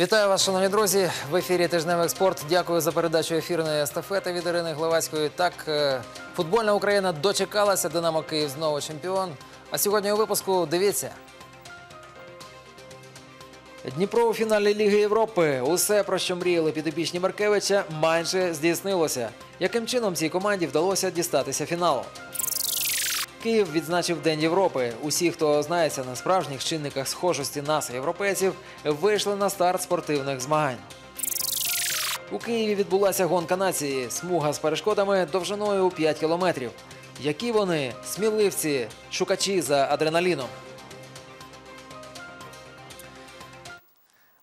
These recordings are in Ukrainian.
Вітаю вас, шановні друзі. В ефірі тижневий експорт. Дякую за передачу ефірної естафети від Ірини Главацької. Так, е, футбольна Україна дочекалася. Динамо Київ знову чемпіон. А сьогодні у випуску дивіться. Дніпро у фіналі Ліги Європи. Усе, про що мріяли підопічні Маркевича, майже здійснилося. Яким чином цій команді вдалося дістатися фіналу? Київ відзначив День Європи. Усі, хто знається на справжніх чинниках схожості нас, європейців, вийшли на старт спортивних змагань. У Києві відбулася гонка нації. Смуга з перешкодами довжиною у 5 кілометрів. Які вони сміливці, шукачі за адреналіном.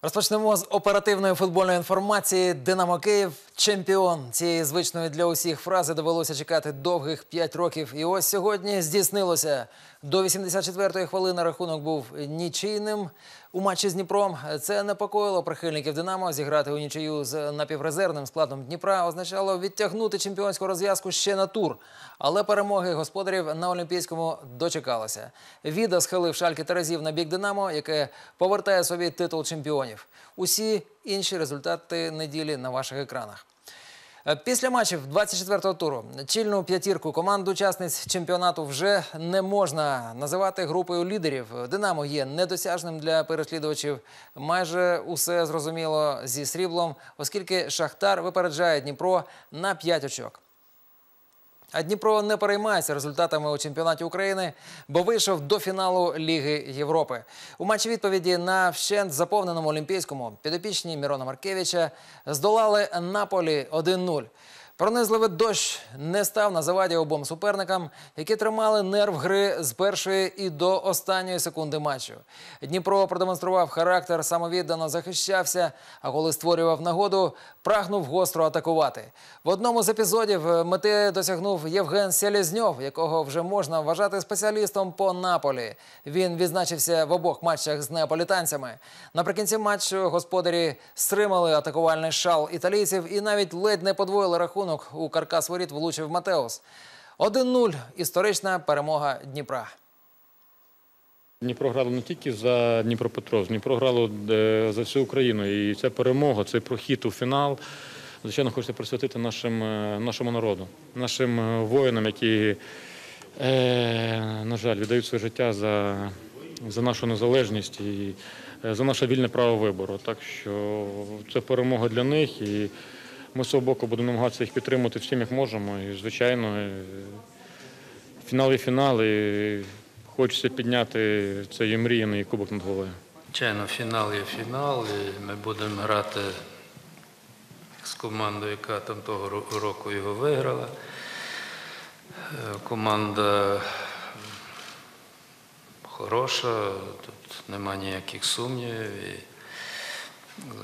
Розпочнемо з оперативної футбольної інформації. Динамо Київ чемпіон. Цієї звичної для усіх фрази довелося чекати довгих 5 років. І ось сьогодні здійснилося. До 84-ї хвилини рахунок був нічийним у матчі з Дніпром. Це непокоїло прихильників Динамо. Зіграти у нічию з напіврезервним складом Дніпра означало відтягнути чемпіонську розв'язку ще на тур. Але перемоги господарів на Олімпійському дочекалося. Віда схилив шальки Терезів на бік Динамо, яке повертає собі титул чемпіонів. Усі інші результати неділі на ваших екранах. Е, Після матчів 24-го туру чільну п'ятірку команд учасниць чемпіонату вже не можна називати групою лідерів. Динамо є недосяжним для переслідувачів. Майже усе зрозуміло зі сріблом, оскільки Шахтар випереджає Дніпро на 5 очок. А Дніпро не переймається результатами у чемпіонаті України, бо вийшов до фіналу Ліги Європи. У матчі відповіді на вщент заповненому Олімпійському підопічні Мірона Маркевича здолали Наполі 1-0. Пронизливий дощ не став на заваді обом суперникам, які тримали нерв гри з першої і до останньої секунди матчу. Дніпро продемонстрував характер, самовіддано захищався, а коли створював нагоду, прагнув гостро атакувати. В одному з епізодів мети досягнув Євген Селезньов, якого вже можна вважати спеціалістом по Наполі. Він відзначився в обох матчах з неаполітанцями. Наприкінці матчу господарі стримали атакувальний шал італійців і навіть ледь не подвоїли рахунок. У каркас воріт влучив Матеус. 1-0 – історична перемога Дніпра. Дніпро грало не тільки за Дніпропетровськ, Дніпро грало е, за всю Україну. І ця перемога, цей прохід у фінал. Звичайно, хочеться присвятити нашим, е, нашому народу, нашим е, воїнам, які, е, на жаль, віддають своє життя за, за нашу незалежність і за наше вільне право вибору. Так що це перемога для них. І ми з свого боку будемо намагатися їх підтримати всім, як можемо. І, звичайно, е, фінал і фінал. І хочеться підняти цей мріяний кубок над головою. Звичайно, фінал є фінал, і ми будемо грати з командою, яка там того року його виграла. Е, Команда хороша, тут нема ніяких сумнівів. І,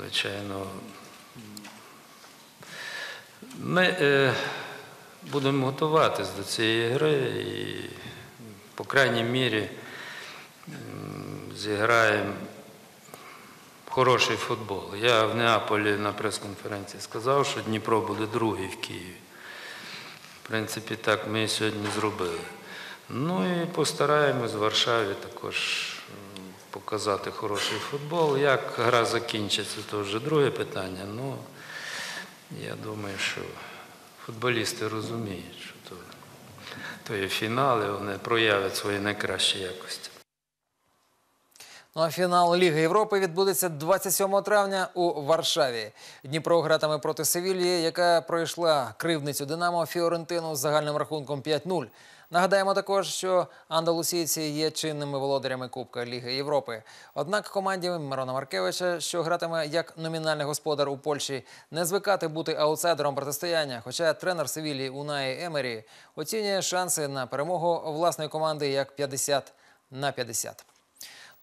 звичайно, ми е, будемо готуватись до цієї гри і, по крайній мірі, зіграємо хороший футбол. Я в Неаполі на прес-конференції сказав, що Дніпро буде другий в Києві. В принципі, так ми і сьогодні зробили. Ну і постараємось в Варшаві також показати хороший футбол. Як гра закінчиться, то вже друге питання. Ну, я думаю, що футболісти розуміють, що то, то є фінал, і вони проявлять свої найкращі якості. Ну а фінал Ліги Європи відбудеться 27 травня у Варшаві. Дніпро гратиме проти Севільї, яка пройшла кривницю Динамо Фіорентину з загальним рахунком 5-0. Нагадаємо також, що андалусійці є чинними володарями Кубка Ліги Європи. Однак команді Мирона Маркевича, що гратиме як номінальний господар у Польщі, не звикати бути аутсайдером протистояння. Хоча тренер Севілії Унаї Емері оцінює шанси на перемогу власної команди як 50 на 50.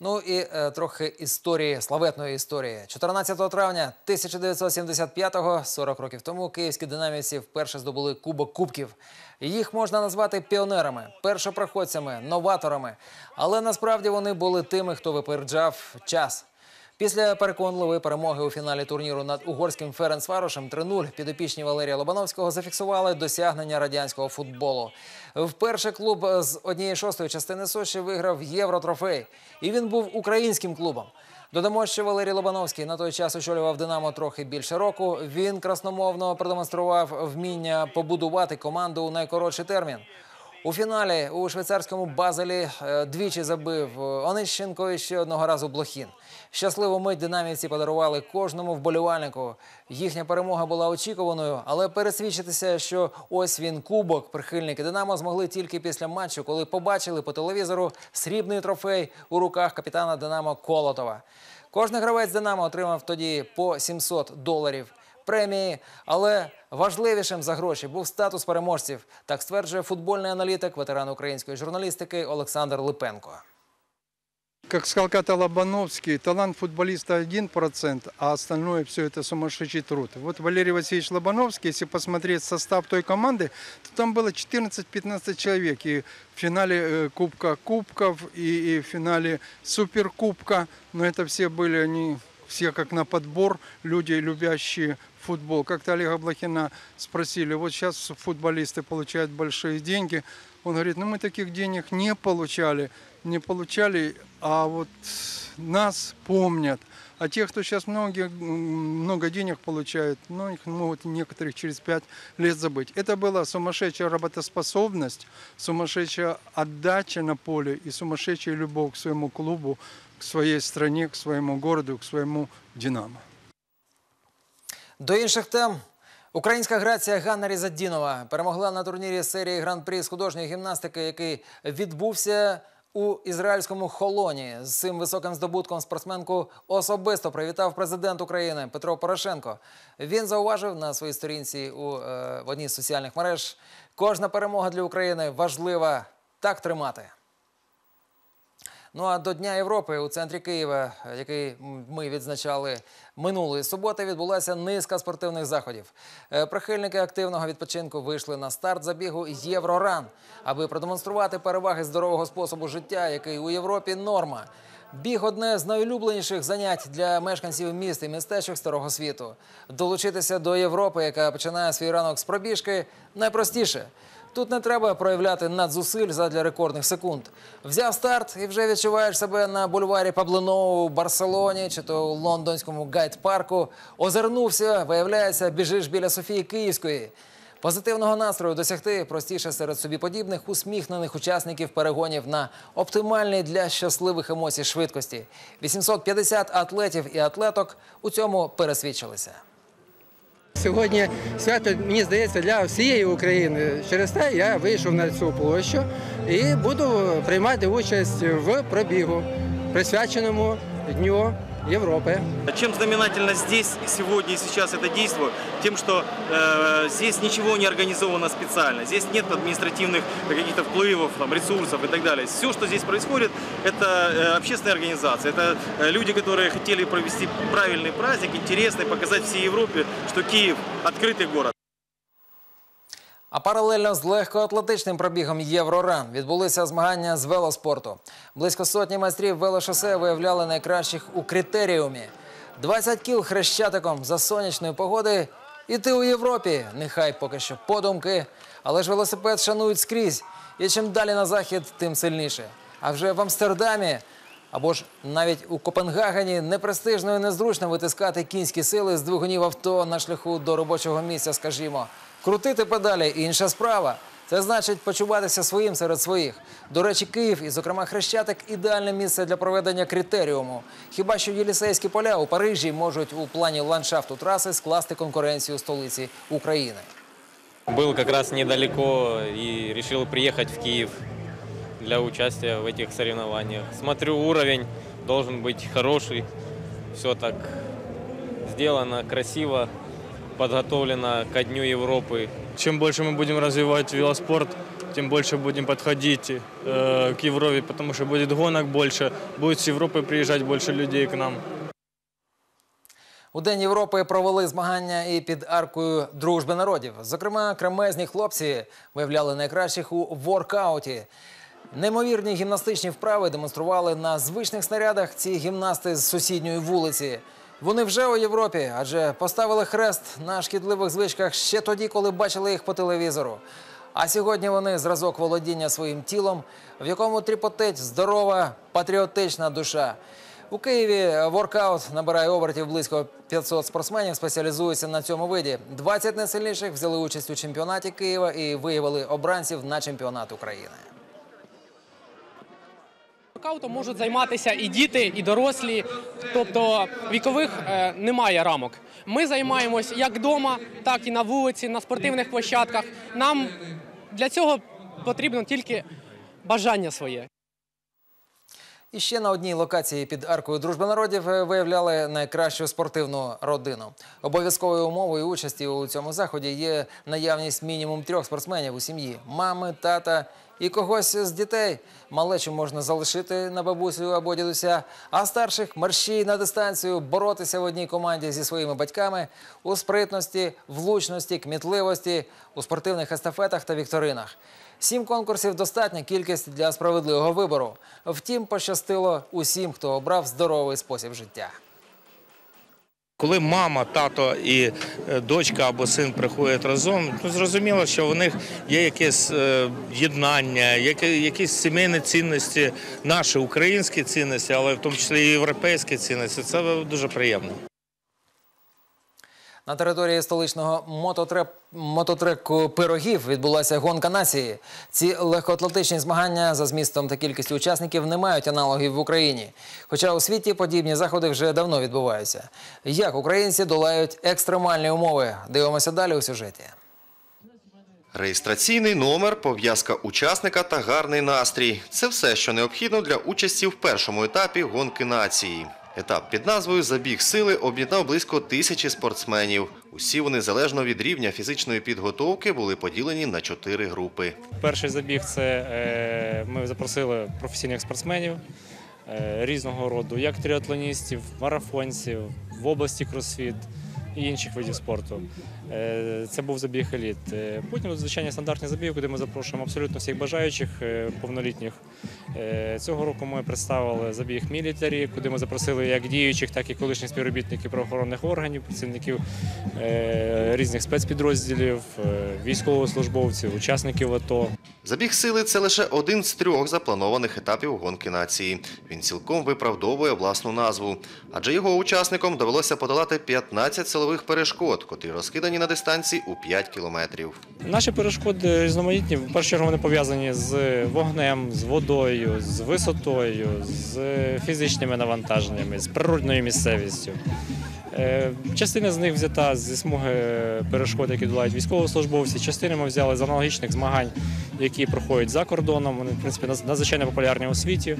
Ну і е, трохи історії, славетної історії. 14 травня 1975-го, 40 років тому, київські динамівці вперше здобули Кубок Кубків. Їх можна назвати піонерами, першопроходцями, новаторами. Але насправді вони були тими, хто випереджав час. Після переконливої перемоги у фіналі турніру над угорським Ференцварошем 3-0 підопічні Валерія Лобановського зафіксували досягнення радянського футболу. Вперше клуб з однієї шостої частини Сочі виграв євротрофей, і він був українським клубом. Додамо, що Валерій Лобановський на той час очолював Динамо трохи більше року. Він красномовно продемонстрував вміння побудувати команду у найкоротший термін. У фіналі у швейцарському Базелі е, двічі забив е, Онищенко і ще одного разу Блохін. Щасливу мить динамівці подарували кожному вболівальнику. Їхня перемога була очікуваною, але пересвідчитися, що ось він кубок, прихильники Динамо змогли тільки після матчу, коли побачили по телевізору срібний трофей у руках капітана Динамо Колотова. Кожний гравець Динамо отримав тоді по 700 доларів премії, але важливішим за гроші був статус переможців. Так стверджує футбольний аналітик, ветеран української журналістики Олександр Липенко. Как сказал Ката Лобановский, талант футболиста 1%, а остальное все это сумасшедший труд. Вот Валерий Васильевич Лобановский, если посмотреть состав той команды, то там было 14-15 человек. И в финале э, Кубка Кубков, и, и в финале Суперкубка. Но это все были они все как на подбор, люди, любящие футбол. Как-то Олега Блохина спросили, вот сейчас футболисты получают большие деньги. Он говорит, ну мы таких денег не получали, не получали, а вот нас помнят. А те, кто сейчас многие, много денег получают, ну, их могут некоторых через пять лет забыть. Это была сумасшедшая работоспособность, сумасшедшая отдача на поле и сумасшедшая любовь к своему клубу, к своей стране, к своему городу, к своему «Динамо». До інших тем. Українська грація Ганна Різаддінова перемогла на турнірі серії гран-прі з художньої гімнастики, який відбувся у ізраїльському холоні. З цим високим здобутком спортсменку особисто привітав президент України Петро Порошенко. Він зауважив на своїй сторінці у е, в одній з соціальних мереж: кожна перемога для України важлива. Так тримати. Ну а до Дня Європи у центрі Києва, е, який ми відзначали минулої суботи, відбулася низка спортивних заходів. Е, Прихильники активного відпочинку вийшли на старт забігу Євроран, аби продемонструвати переваги здорового способу життя, який у Європі норма. Біг одне з найулюбленіших занять для мешканців міст і містечок старого світу. Долучитися до Європи, яка починає свій ранок з пробіжки, найпростіше. Тут не треба проявляти надзусиль задля рекордних секунд. Взяв старт і вже відчуваєш себе на бульварі Паблиноу у Барселоні чи то у лондонському гайд-парку. Озирнувся, виявляється, біжиш біля Софії Київської. Позитивного настрою досягти простіше серед собі подібних усміхнених учасників перегонів на оптимальній для щасливих емоцій швидкості. 850 атлетів і атлеток у цьому пересвідчилися. Сьогодні свято, мені здається, для всієї України. Через те я вийшов на цю площу і буду приймати участь в пробігу, присвяченому Дню Європи. Чем знаменательно здесь, сегодня и сейчас это действо? Тем, что э, здесь ничего не организовано специально. Здесь нет административных каких-то вплывов, там, ресурсов и так далее. Все, что здесь происходит, это э, общественная организация. Это э, люди, которые хотели провести правильный праздник, интересный, показать всей Европе, что Киев открытый город. А паралельно з легкоатлетичним пробігом Євроран відбулися змагання з велоспорту. Близько сотні майстрів велошосе виявляли найкращих у критеріумі. 20 кіл хрещатиком за сонячної погоди. І ти у Європі, нехай поки що подумки, але ж велосипед шанують скрізь. І чим далі на захід, тим сильніше. А вже в Амстердамі або ж навіть у Копенгагені непрестижно і незручно витискати кінські сили з двигунів авто на шляху до робочого місця, скажімо. Крутити педалі інша справа. Це значить почуватися своїм серед своїх. До речі, Київ і, зокрема, Хрещатик ідеальне місце для проведення критеріуму. Хіба що Єлісейські поля у Парижі можуть у плані ландшафту траси скласти конкуренцію столиці України. Был как раз недалеко и решил приехать в Киев для участия в этих соревнованиях. Смотрю, уровень должен быть хороший. Все так сделано красиво, подготовлено ко Дню Европы. Чем больше мы будем развивать велоспорт, тем больше будем подходить э, к Европе, потому что будет гонок больше, будет с Европы приезжать больше людей к нам. У День Європи провели змагання і під аркою дружби народів. Зокрема, кремезні хлопці виявляли найкращих у воркауті. Неймовірні гімнастичні вправи демонстрували на звичних снарядах ці гімнасти з сусідньої вулиці. Вони вже у Європі, адже поставили хрест на шкідливих звичках ще тоді, коли бачили їх по телевізору. А сьогодні вони зразок володіння своїм тілом, в якому тріпотить здорова патріотична душа. У Києві воркаут набирає обертів близько 500 спортсменів, спеціалізуються на цьому виді. 20 найсильніших взяли участь у чемпіонаті Києва і виявили обранців на чемпіонат України. Воркаутом можуть займатися і діти, і дорослі, тобто вікових е, немає рамок. Ми займаємось як вдома, так і на вулиці, на спортивних площадках. Нам для цього потрібно тільки бажання своє. І ще на одній локації під аркою Дружби народів е, виявляли найкращу спортивну родину. Обов'язковою умовою участі у цьому заході є наявність мінімум трьох спортсменів у сім'ї: мами, тата і когось з дітей. Малечу можна залишити на бабусю або дідуся, а старших марші на дистанцію боротися в одній команді зі своїми батьками у спритності, влучності, кмітливості, у спортивних естафетах та вікторинах. Сім конкурсів достатня кількість для справедливого вибору. Втім, пощастило усім, хто обрав здоровий спосіб життя. Коли мама, тато і е, дочка або син приходять разом, то зрозуміло, що у них є якесь е, єднання, якісь сімейні цінності, наші українські цінності, але в тому числі європейські цінності. Це дуже приємно. На території столичного мототреп... мототреку пирогів відбулася гонка нації. Ці легкоатлетичні змагання за змістом та кількістю учасників не мають аналогів в Україні. Хоча у світі подібні заходи вже давно відбуваються. Як українці долають екстремальні умови? Дивимося далі у сюжеті. Реєстраційний номер, пов'язка учасника та гарний настрій це все, що необхідно для участі в першому етапі гонки нації. Етап під назвою Забіг сили об'єднав близько тисячі спортсменів. Усі вони залежно від рівня фізичної підготовки були поділені на чотири групи. Перший забіг це е, ми запросили професійних спортсменів е, різного роду, як тріатлоністів, марафонців, в області кросфіт і інших видів спорту. Е, Це був забіг еліт. Е, Потім звичайні стандартні забіги, куди ми запрошуємо абсолютно всіх бажаючих е, повнолітніх. Цього року ми представили забіг мілітарі, куди ми запросили як діючих, так і колишніх співробітників правоохоронних органів, працівників різних спецпідрозділів, військовослужбовців, учасників АТО. Забіг сили це лише один з трьох запланованих етапів гонки нації. Він цілком виправдовує власну назву, адже його учасникам довелося подолати 15 силових перешкод, котрі розкидані на дистанції у 5 кілометрів. Наші перешкоди різноманітні. В першу чергу вони пов'язані з вогнем, з водою, з висотою, з фізичними навантаженнями, з природною місцевістю. Е, Частина з них взята зі смуги перешкод, які долають військовослужбовці. Частину ми взяли з аналогічних змагань, які проходять за кордоном. Вони, в принципі, надзвичайно популярні у світі.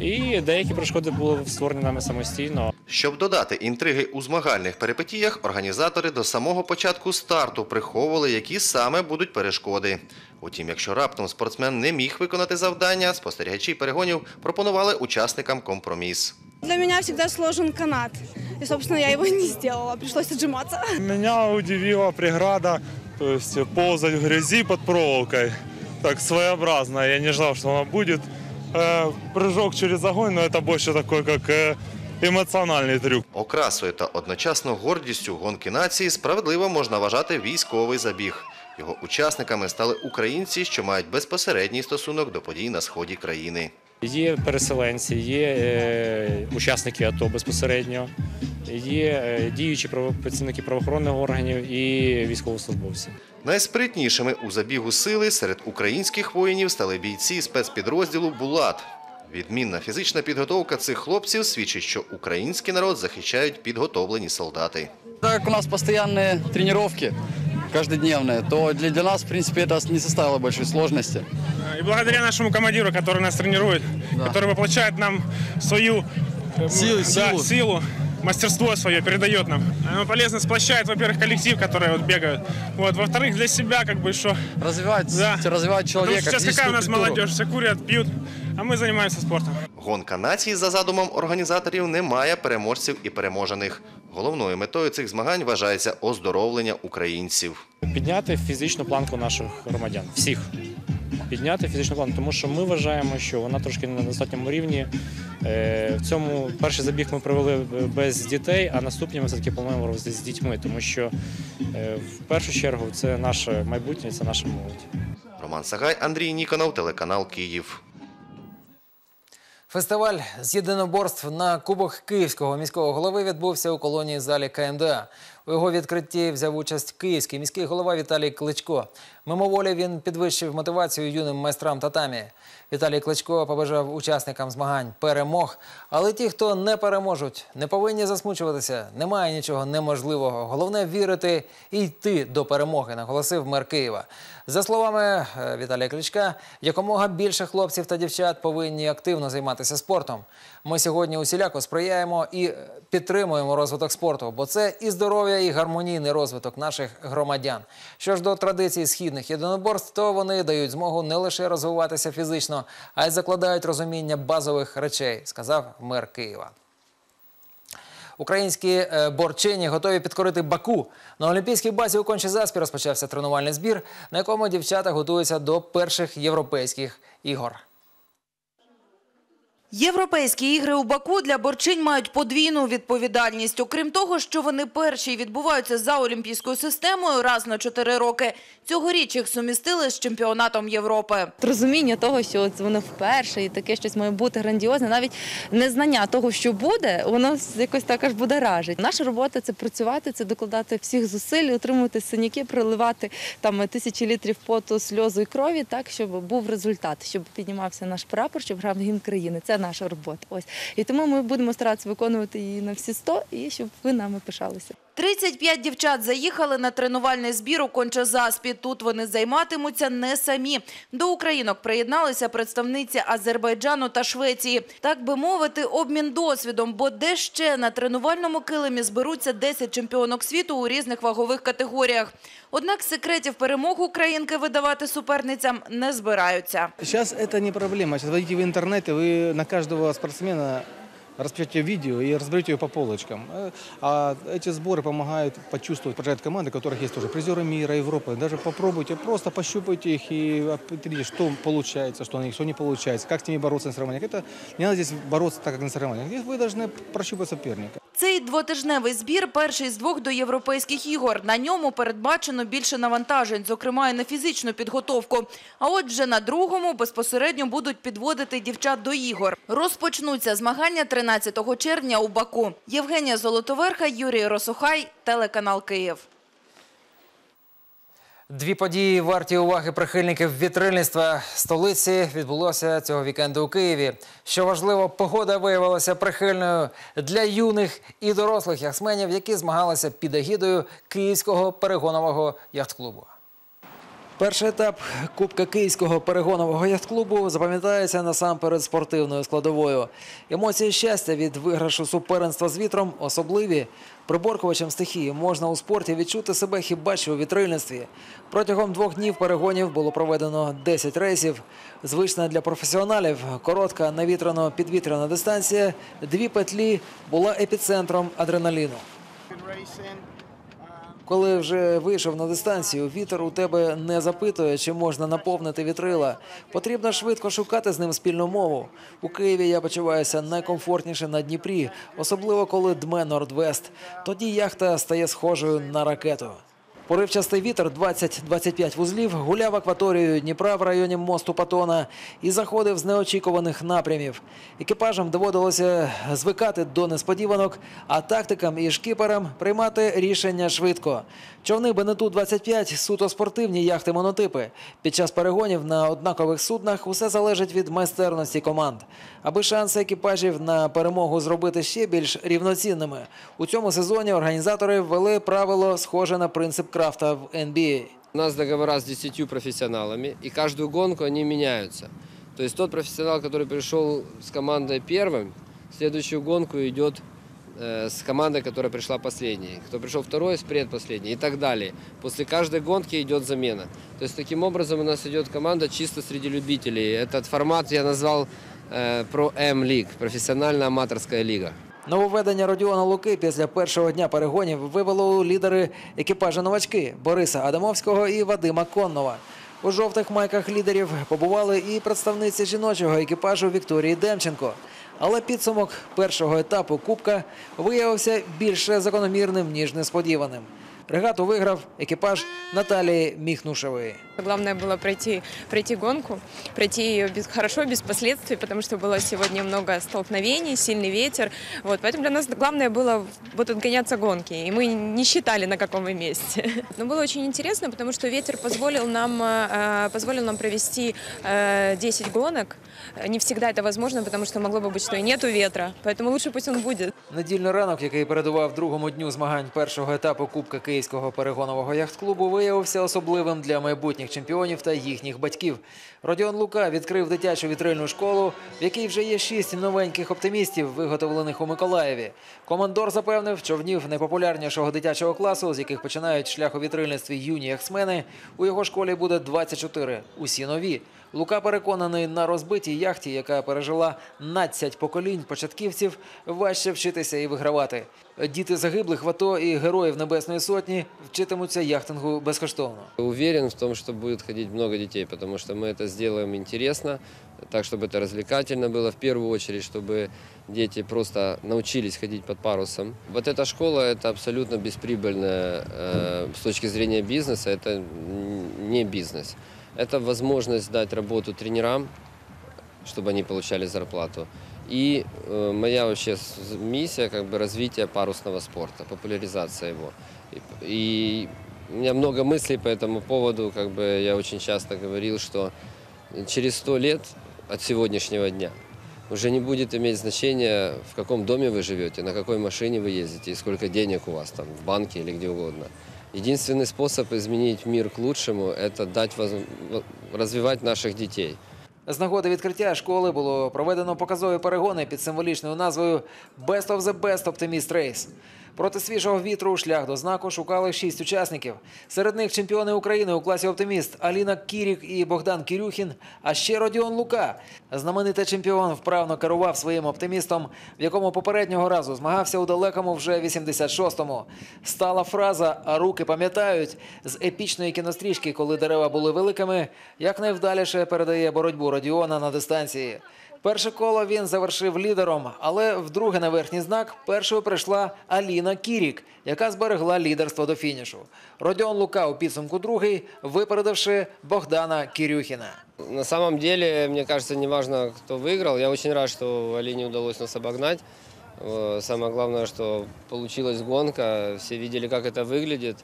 І деякі перешкоди були створені нами самостійно. Щоб додати інтриги у змагальних перипетіях, організатори до самого початку старту приховували, які саме будуть перешкоди. Утім, якщо раптом спортсмен не міг виконати завдання, спостерігачі перегонів пропонували учасникам компроміс. Для меня всегда сложен канат. И, собственно, я его не сделала. Пришлось отжиматься. Меня удивила преграда, то есть ползать в грязи под проволокой. Так своеобразно, я не ждал, что она будет. Э, прыжок через огонь, но это больше такой, как э, эмоциональный трюк. Окрасою та одночасно гордістю гонки нації справедливо можна вважати військовий забіг. Його учасниками стали українці, що мають безпосередній стосунок до подій на сході країни. Є переселенці, є е, учасники АТО безпосередньо, є е, діючі право- працівники правоохоронних органів і військовослужбовці. Найспритнішими у забігу сили серед українських воїнів стали бійці спецпідрозділу Булат. Відмінна фізична підготовка цих хлопців свідчить, що український народ захищають підготовлені солдати. Так как у нас постоянные тренировки, каждодневные, то для, для нас, в принципе, это не составило большой сложности. И благодаря нашему командиру, который нас тренирует, который воплощает нам свою э, Силу, да, силу. силу, мастерство свое передает нам. Оно полезно сплощает, во-первых, коллектив, который вот бегают. Вот, во-вторых, для себя, как бы, что... Развивать, Да. развивать Потому человека, что сейчас какая физическую у нас культуру. молодежь? Все курят, пьют, а мы занимаемся спортом. Гонка нації за задумом організаторів не має переможців і переможених. Головною метою цих змагань вважається оздоровлення українців. Підняти фізичну планку наших громадян, всіх. Підняти фізичну планку, тому що ми вважаємо, що вона трошки не на достатньому рівні. Е, В цьому перший забіг ми провели без дітей, а наступні ми все-таки плануємо робити з дітьми, тому що е, в першу чергу це наше майбутнє, це наша молодь. Роман Сагай, Андрій Ніконов, телеканал Київ. Фестиваль з єдиноборств на Кубок Київського міського голови відбувся у колонії залі КМДА. У його відкритті взяв участь київський міський голова Віталій Кличко. Мимоволі він підвищив мотивацію юним майстрам татамі. Віталій Кличко побажав учасникам змагань перемог. Але ті, хто не переможуть, не повинні засмучуватися. Немає нічого неможливого. Головне вірити і йти до перемоги, наголосив мер Києва. За словами е, Віталія Кличка, якомога більше хлопців та дівчат повинні активно займатися спортом. Ми сьогодні усіляко сприяємо і е, підтримуємо розвиток спорту, бо це і здоров'я, і гармонійний розвиток наших громадян. Що ж до традицій східних єдиноборств, то вони дають змогу не лише розвиватися фізично, а й закладають розуміння базових речей, сказав мер Києва. Українські е, борчині готові підкорити Баку. На Олімпійській базі у Кончі-Заспі розпочався тренувальний збір, на якому дівчата готуються до перших європейських ігор. Європейські ігри у Баку для борчинь мають подвійну відповідальність. Окрім того, що вони перші відбуваються за олімпійською системою раз на чотири роки. Цьогоріч їх сумістили з чемпіонатом Європи. розуміння того, що воно вперше і таке щось має бути грандіозне, навіть незнання того, що буде, воно якось також буде ражить. Наша робота це працювати, це докладати всіх зусиль, отримувати синяки, проливати там тисячі літрів поту, сльозу і крові, так щоб був результат, щоб піднімався наш прапор, щоб грав гімн країни. Це наша робота. Ось і тому ми будемо старатися виконувати її на всі 100, і щоб ви нами пишалися. 35 дівчат заїхали на тренувальний збір у Конча-Заспі. Тут вони займатимуться не самі. До українок приєдналися представниці Азербайджану та Швеції. Так би мовити, обмін досвідом, бо де ще на тренувальному килимі зберуться 10 чемпіонок світу у різних вагових категоріях. Однак секретів перемог українки видавати суперницям не збираються. Сейчас это не проблема. Сейчас войдите в интернет, и вы на каждого спортсмена распечатайте видео и разберете ее по полочкам. Э, А эти сборы помогают почувствовать, поддержать команды, у которых есть тоже призеры мира, Европы. Даже попробуйте, просто пощупайте их и определите, что получается, что у них, что не получается, как с ними бороться на соревнованиях. Это не надо здесь бороться так, как на соревнованиях. Здесь вы должны прощупать соперника. Цей двотижневий збір перший з двох до європейських ігор. На ньому передбачено більше навантажень, зокрема і на фізичну підготовку. А от вже на другому безпосередньо будуть підводити дівчат до ігор. Розпочнуться змагання 13 червня у Баку. Євгенія Золотоверха, Юрій Росухай, телеканал Київ. Дві події варті уваги прихильників вітрильництва столиці відбулося цього вікенду у Києві. Що важливо, погода виявилася прихильною для юних і дорослих яхтсменів, які змагалися під агідою Київського перегонового яхт-клубу. Перший етап Кубка Київського перегонового яхт-клубу запам'ятається насамперед спортивною складовою. Емоції щастя від виграшу суперенства з вітром особливі. Приборкувачем стихії можна у спорті відчути себе хіба що у вітрильництві. Протягом двох днів перегонів було проведено 10 рейсів. Звична для професіоналів коротка навітряно-підвітряна дистанція, дві петлі була епіцентром адреналіну. Коли вже вийшов на дистанцію, вітер у тебе не запитує, чи можна наповнити вітрила. Потрібно швидко шукати з ним спільну мову. У Києві я почуваюся найкомфортніше на Дніпрі, особливо коли дме Нордвест. Тоді яхта стає схожою на ракету. Поривчастий вітер 20-25 вузлів гуляв акваторією Дніпра в районі мосту Патона і заходив з неочікуваних напрямів. Екіпажам доводилося звикати до несподіванок, а тактикам і шкіперам приймати рішення швидко. Човни Бенету 25 суто спортивні яхти монотипи. Під час перегонів на однакових суднах усе залежить від майстерності команд. Аби шанси екіпажів на перемогу зробити ще більш рівноцінними, у цьому сезоні організатори ввели правило, схоже на принцип крафта в NBA. У нас договора с 10 профессионалами, и каждую гонку они меняются. То есть тот профессионал, который пришел с командой первым, следующую гонку идет э, с командой, которая пришла последней. Кто пришел второй, с предпоследней и так далее. После каждой гонки идет замена. То есть таким образом у нас идет команда чисто среди любителей. Этот формат я назвал э, Pro M League, профессиональная аматорская лига. Нововведення Родіона Луки після першого дня перегонів вивело лідери екіпажа новачки Бориса Адамовського і Вадима Коннова. У жовтих майках лідерів побували і представниці жіночого екіпажу Вікторії Демченко. Але підсумок першого етапу Кубка виявився більше закономірним, ніж несподіваним. Регату виграв екіпаж Наталії Міхнушевої. Главное было пройти, пройти гонку, пройти ее без, хорошо, без последствий, потому что было сегодня много столкновений, сильный ветер. Вот, поэтому для нас главное было вот отгоняться гонки, и мы не считали, на каком мы месте. Но было очень интересно, потому что ветер позволил нам, э, позволил нам провести э, 10 гонок. Не всегда это возможно, потому что могло бы быть, что и нету ветра, поэтому лучше пусть он будет. Недільний ранок, який передував другому дню змагань першого етапу Кубка Київського перегонового яхт-клубу, виявився особливим для майбутніх чемпіонів та їхніх батьків. Родіон Лука відкрив дитячу вітрильну школу, в якій вже є шість новеньких оптимістів, виготовлених у Миколаєві. Командор запевнив, човнів найпопулярнішого дитячого класу, з яких починають шлях у вітрильництві юні яхтсмени, у його школі буде 24. Усі нові. Лука переконаний, на розбитій яхті, яка пережила 12 поколінь початківців, важче вчитися і вигравати. Діти загиблих в АТО і героїв Небесної Сотні вчитимуться яхтингу безкоштовно. Уверен в том, что будет ходить много детей, потому что мы это сделаем интересно, так, чтобы это развлекательно было, в первую очередь, чтобы дети просто научились ходить под парусом. Вот эта школа – это абсолютно бесприбыльная э, с точки зрения бизнеса, это не бизнес. Это возможность дать работу тренерам, чтобы они получали зарплату. И э, моя вообще миссия как бы развитие парусного спорта, популяризация его. И, и у меня много мыслей по этому поводу, как бы я очень часто говорил, что через сто лет от сегодняшнего дня уже не будет иметь значения, в каком доме вы живете, на какой машине вы ездите и сколько денег у вас там в банке или где угодно. Единственный способ изменить мир к лучшему – это дать воз- развивать наших детей. З нагоди відкриття школи було проведено показові перегони під символічною назвою «Best of the Best Optimist Race». Проти свіжого вітру шлях до знаку шукали шість учасників. Серед них чемпіони України у класі «Оптиміст» Аліна Кірік і Богдан Кірюхін, а ще Родіон Лука. Знаменитий чемпіон вправно керував своїм оптимістом, в якому попереднього разу змагався у далекому вже 86-му. Стала фраза «А руки пам'ятають» з епічної кінострічки, коли дерева були великими, якнайвдаліше передає боротьбу Родіона на дистанції. Перше коло він завершив лідером, але вдруге на верхній знак першою прийшла Аліна Кірік, яка зберегла лідерство до фінішу. Родіон Лука у підсумку другий, випередивши Богдана Кірюхіна. На самом деле, мне кажется, неважно, кто выиграл. Я очень рад, что Алине удалось нас обогнать. Э, Самое главное, что получилась гонка, все видели, как это выглядит.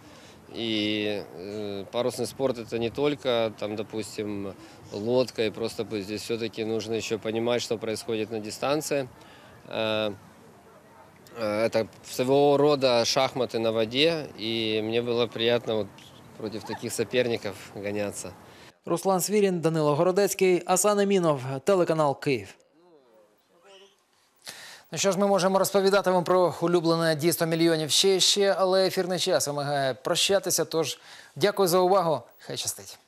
И э, парусный спорт это не только, там, допустим, лодка и просто пусть. Здесь все-таки нужно еще понимать, что происходит на дистанции. Э, э, Это своего рода шахматы на воде, и мне было приятно вот против таких соперников гоняться. Руслан Свірін, Данило Городецький, Асан Емінов, телеканал Київ. Ну що ж, ми можемо розповідати вам про улюблене дійство мільйонів ще і ще, але ефірний час вимагає прощатися. Тож дякую за увагу. Хай щастить.